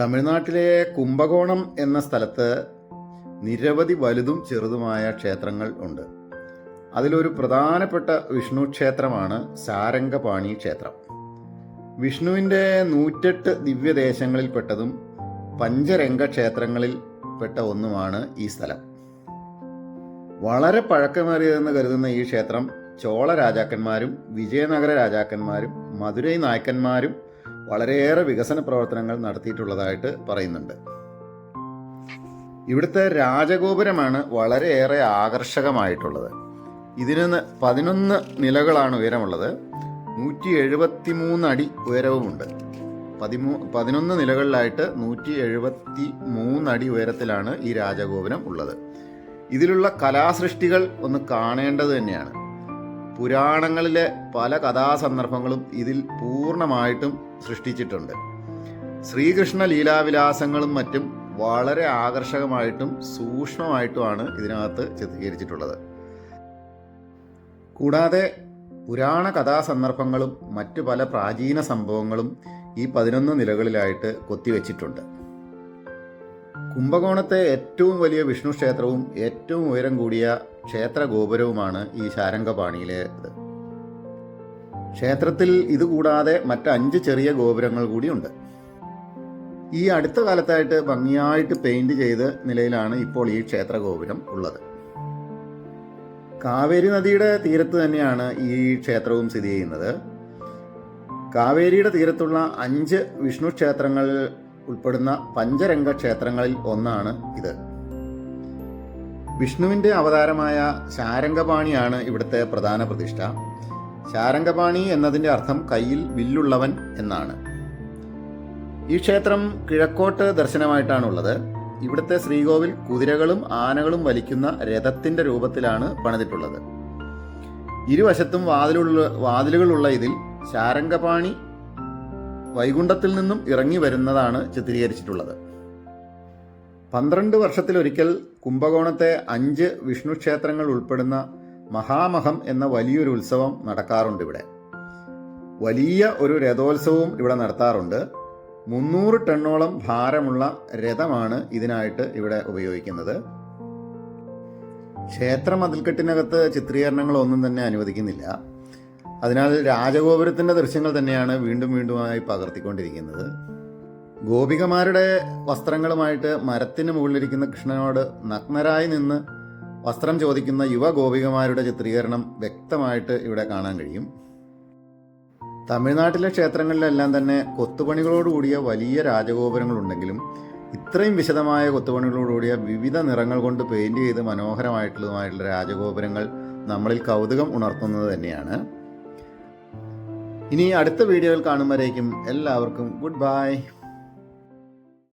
തമിഴ്നാട്ടിലെ കുംഭകോണം എന്ന സ്ഥലത്ത് നിരവധി വലുതും ചെറുതുമായ ക്ഷേത്രങ്ങൾ ഉണ്ട്. അതിലൊരു പ്രധാനപ്പെട്ട വിഷ്ണു ക്ഷേത്രമാണ് സാരംഗപാണി ക്ഷേത്രം. വിഷ്ണുവിന്റെ നൂറ്റെട്ട് ദിവ്യദേശങ്ങളിൽപ്പെട്ടതും പഞ്ചരംഗ ക്ഷേത്രങ്ങളിൽ പെട്ട ഒന്നുമാണ് ഈ സ്ഥലം. വളരെ പഴക്കമേറിയതെന്ന് കരുതുന്ന ഈ ക്ഷേത്രം ചോള രാജാക്കന്മാരും വിജയനഗര രാജാക്കന്മാരും മധുരൈ നായക്കന്മാരും വളരെയേറെ വികസന പ്രവർത്തനങ്ങൾ നടത്തിയിട്ടുള്ളതായിട്ട് പറയുന്നുണ്ട്. ഇവിടുത്തെ രാജഗോപുരമാണ് വളരെയേറെ ആകർഷകമായിട്ടുള്ളത്. ഇതിന് പതിനൊന്ന് നിലകളാണ് ഉയരമുള്ളത്. നൂറ്റി എഴുപത്തി മൂന്ന് അടി ഉയരവുമുണ്ട്. പതിമൂ പതിനൊന്ന് നിലകളിലായിട്ട് നൂറ്റി എഴുപത്തി മൂന്ന് അടി ഉയരത്തിലാണ് ഈ രാജഗോപുരം ഉള്ളത്. ഇതിലുള്ള കലാസൃഷ്ടികൾ ഒന്ന് കാണേണ്ടത് തന്നെയാണ്. പുരാണങ്ങളിലെ പല കഥാസന്ദർഭങ്ങളും ഇതിൽ പൂർണമായിട്ടും സൃഷ്ടിച്ചിട്ടുണ്ട്. ശ്രീകൃഷ്ണ ലീലാവിലാസങ്ങളും മറ്റും വളരെ ആകർഷകമായിട്ടും സൂക്ഷ്മമായിട്ടുമാണ് ഇതിനകത്ത് ചിത്രീകരിച്ചിട്ടുള്ളത്. കൂടാതെ പുരാണ കഥാസന്ദർഭങ്ങളും മറ്റു പല പ്രാചീന സംഭവങ്ങളും ഈ പതിനൊന്ന് നിലകളിലായിട്ട് കൊത്തിവെച്ചിട്ടുണ്ട്. കുംഭകോണത്തെ ഏറ്റവും വലിയ വിഷ്ണു ക്ഷേത്രവും ഏറ്റവും ഉയരം കൂടിയ ക്ഷേത്ര ഗോപുരവുമാണ് ഈ ശാരംഗപാണിയിലെ ക്ഷേത്രത്തിൽ ഇതുകൂടാതെ മറ്റ് അഞ്ച് ചെറിയ ഗോപുരങ്ങൾ കൂടിയുണ്ട് ഈ അടുത്ത കാലത്തായിട്ട് ഭംഗിയായിട്ട് പെയിന്റ് ചെയ്ത് നിലയിലാണ് ഇപ്പോൾ ഈ ക്ഷേത്ര ഗോപുരം ഉള്ളത്. കാവേരി നദിയുടെ തീരത്ത് തന്നെയാണ് ഈ ക്ഷേത്രവും സ്ഥിതി ചെയ്യുന്നത്. കാവേരിയുടെ തീരത്തുള്ള അഞ്ച് വിഷ്ണു ക്ഷേത്രങ്ങൾ ഉൾപ്പെടുന്ന പഞ്ചരംഗ ക്ഷേത്രങ്ങളിൽ ഒന്നാണ് ഇത്. വിഷ്ണുവിന്റെ അവതാരമായ ശാരംഗപാണിയാണ് ഇവിടുത്തെ പ്രധാന പ്രതിഷ്ഠ. ശാരംഗപാണി എന്നതിന്റെ അർത്ഥം കയ്യിൽ വില്ലുള്ളവൻ എന്നാണ്. ഈ ക്ഷേത്രം കിഴക്കോട്ട് ദർശനമായിട്ടാണുള്ളത്. ഇവിടുത്തെ ശ്രീകോവിൽ കുതിരകളും ആനകളും വലിക്കുന്ന രഥത്തിന്റെ രൂപത്തിലാണ് പണിതിട്ടുള്ളത്. ഇരുവശത്തും വാതിലുള്ള വാതിലുകളുള്ള ഇതിൽ ശാരംഗപാണി വൈകുണ്ഠത്തിൽ നിന്നും ഇറങ്ങി വരുന്നതാണ് ചിത്രീകരിച്ചിട്ടുള്ളത്. പന്ത്രണ്ട് വർഷത്തിലൊരിക്കൽ കുംഭകോണത്തെ അഞ്ച് വിഷ്ണു ക്ഷേത്രങ്ങൾ ഉൾപ്പെടുന്ന മഹാമഹം എന്ന വലിയൊരു ഉത്സവം നടക്കാറുണ്ട് ഇവിടെ. വലിയ ഒരു രഥോത്സവവും ഇവിടെ നടത്താറുണ്ട്. മുന്നൂറ് ടണ്ണോളം ഭാരമുള്ള രഥമാണ് ഇതിനായിട്ട് ഇവിടെ ഉപയോഗിക്കുന്നത്. ക്ഷേത്ര മതിൽക്കെട്ടിനകത്ത് ചിത്രീകരണങ്ങളൊന്നും തന്നെ അനുവദിക്കുന്നില്ല. അതിനാൽ രാജഗോപുരത്തിന്റെ ദൃശ്യങ്ങൾ തന്നെയാണ് വീണ്ടും വീണ്ടുമായി പകർത്തിക്കൊണ്ടിരിക്കുന്നത്. ഗോപികമാരുടെ വസ്ത്രങ്ങളുമായിട്ട് മരത്തിന് മുകളിലിരിക്കുന്ന കൃഷ്ണനോട് നഗ്നരായി നിന്ന് വസ്ത്രം ചോദിക്കുന്ന യുവ ഗോപികമാരുടെ ചിത്രീകരണം വ്യക്തമായിട്ട് ഇവിടെ കാണാൻ കഴിയും. തമിഴ്നാട്ടിലെ ക്ഷേത്രങ്ങളിലെല്ലാം തന്നെ കൊത്തുപണികളോടുകൂടിയ വലിയ രാജഗോപുരങ്ങളുണ്ടെങ്കിലും ഇത്രയും വിശദമായ കൊത്തുപണികളോടുകൂടിയ വിവിധ നിറങ്ങൾ കൊണ്ട് പെയിന്റ് ചെയ്ത് മനോഹരമായിട്ടുള്ളതുമായിട്ടുള്ള രാജഗോപുരങ്ങൾ നമ്മളിൽ കൗതുകം ഉണർത്തുന്നത് തന്നെയാണ്. ഇനി അടുത്ത വീഡിയോയിൽ കാണുമ്പോഴേക്കും എല്ലാവർക്കും ഗുഡ് ബൈ